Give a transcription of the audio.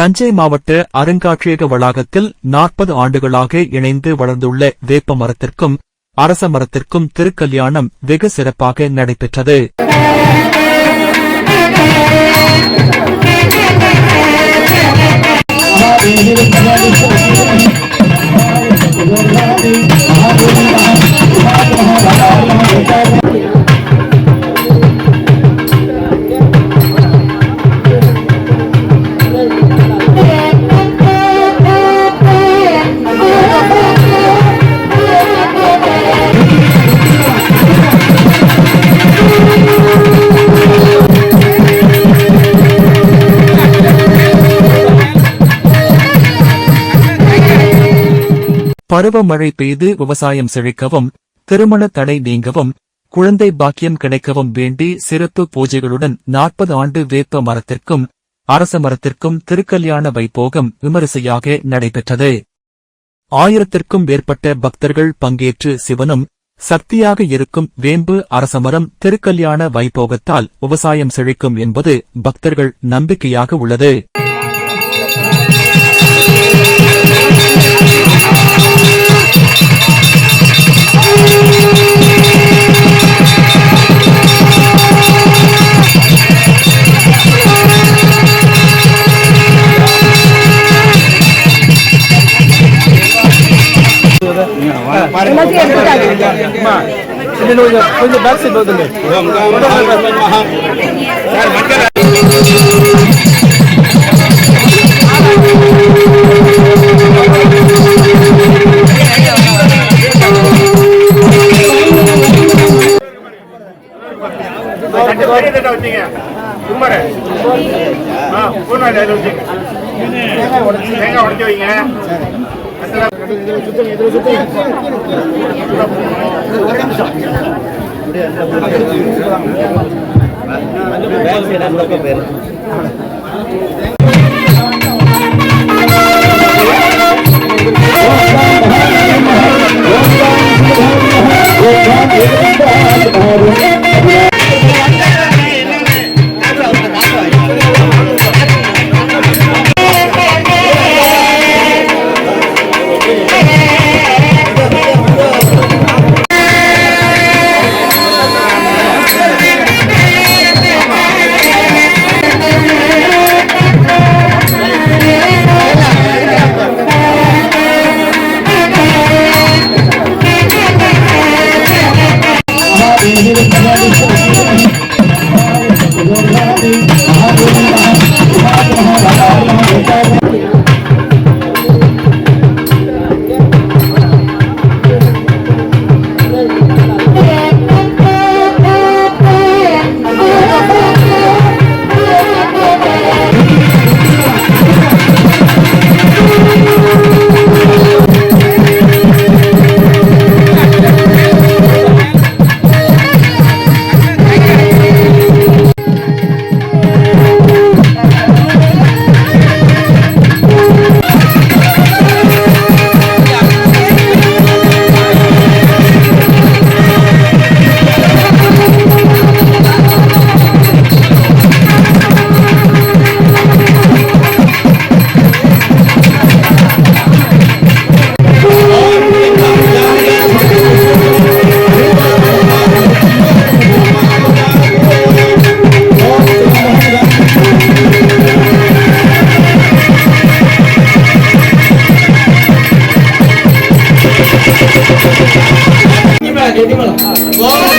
தஞ்சை மாவட்ட அருங்காட்சியக வளாகத்தில் நாற்பது ஆண்டுகளாக இணைந்து வளர்ந்துள்ள வேப்ப மரத்திற்கும் அரச மரத்திற்கும் திருக்கல்யாணம் வெகு சிறப்பாக நடைபெற்றது. பருவமழை பெய்து விவசாயம் செழிக்கவும் திருமண தடை நீங்கவும் குழந்தை பாக்கியம் கிடைக்கவும் வேண்டி சிறப்பு பூஜைகளுடன் நாற்பது ஆண்டு வேப்ப மரத்திற்கும் அரச மரத்திற்கும் திருக்கல்யாண வைபோகம் விமரிசையாக நடைபெற்றது. ஆயிரத்திற்கும் மேற்பட்ட பக்தர்கள் பங்கேற்று சிவனும் சக்தியாக இருக்கும் வேம்பு அரசமரம் திருக்கல்யாண வைபோகத்தால் விவசாயம் செழிக்கும் என்பது பக்தர்கள் நம்பிக்கையாக உள்ளது. கொஞ்சம் பேக் சைட் வச்சீங்க கும்மரு ஆ பூனாடி அதில் வச்சுங்க தேங்காய் உடச்சி வைங்க. பேர் 给你们了。